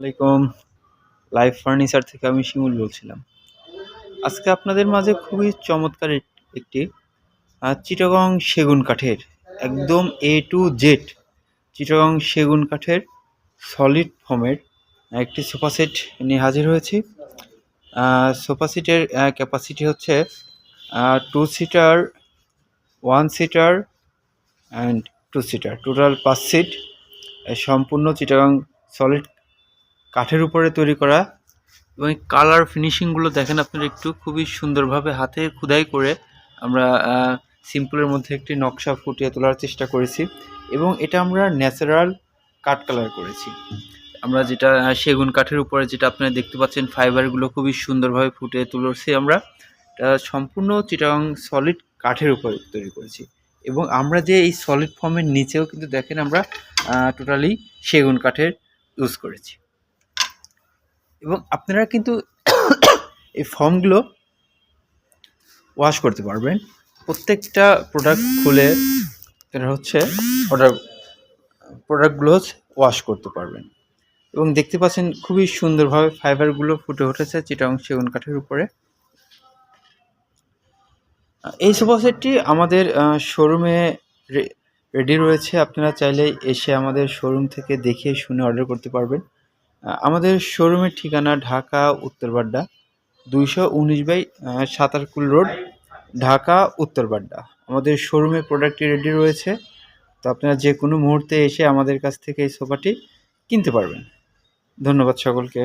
আলাইকুম। Live furniture থেকে আমি শিমুল বলছিলাম। আজকে আপনাদের মাঝে খুবই চমৎকার এক- একটি চিটাগং সেগুন কাঠের, একদম এ টু জেড চিটাগং সেগুন কাঠের সলিড ফর্মের একটি সোফা সেট নিয়ে হাজির হয়েছি। সোফা সেটের ক্যাপাসিটি হচ্ছে two seater one seater and two seater total পাঁচ সিট সম্পূর্ণ চিটাগং সলিড কাঠের উপরে তৈরি করা এবং কালার ফিনিশিংগুলো দেখেন আপনারা একটু খুবই সুন্দরভাবে হাতে খোদাই করে আমরা সিম্পলের মধ্যে একটি নকশা ফুটিয়ে তোলার চেষ্টা করেছি এবং এটা আমরা ন্যাচারাল কাঠ কালার করেছি। আমরা যেটা সেগুন কাঠের উপরে যেটা আপনারা দেখতে পাচ্ছেন ফাইবারগুলো খুবই সুন্দরভাবে ফুটিয়ে তুলেছি আমরা। এটা সম্পূর্ণ চিটাং সলিড কাঠের উপরে তৈরি করেছি এবং আমরা যে এই সলিড ফর্মের নিচেও কিন্তু দেখেন আমরা টোটালি সেগুন কাঠের ইউজ করেছি। এবং আপনারা কিন্তু এই ফর্মগুলো ওয়াশ করতে পারবেন। প্রত্যেকটা প্রোডাক্ট খুলে এটা হচ্ছে অর্ডার প্রোডাক্টগুলো ওয়াশ করতে পারবেন। এবং দেখতে পাচ্ছেন খুবই সুন্দরভাবে ফাইবারগুলো ফুটে উঠেছে চিটাং সেগুন কাঠের উপরে। এই সোফা সেটটি আমাদের শোরুমে রেডি রয়েছে। আপনারা চাইলে এসে আমাদের শোরুম থেকে দেখে শুনে অর্ডার করতে পারবেন। আমাদের শোরুমের ঠিকানা ঢাকা উত্তরবাড্ডা দুইশো উনিশ বাই সাতারকুল রোড, ঢাকা উত্তরবাড্ডা আমাদের শোরুমে প্রোডাক্টটি রেডি রয়েছে, তো আপনারা যে কোনো মুহূর্তে এসে আমাদের কাছ থেকে এই সোফাটি কিনতে পারবেন। ধন্যবাদ সকলকে।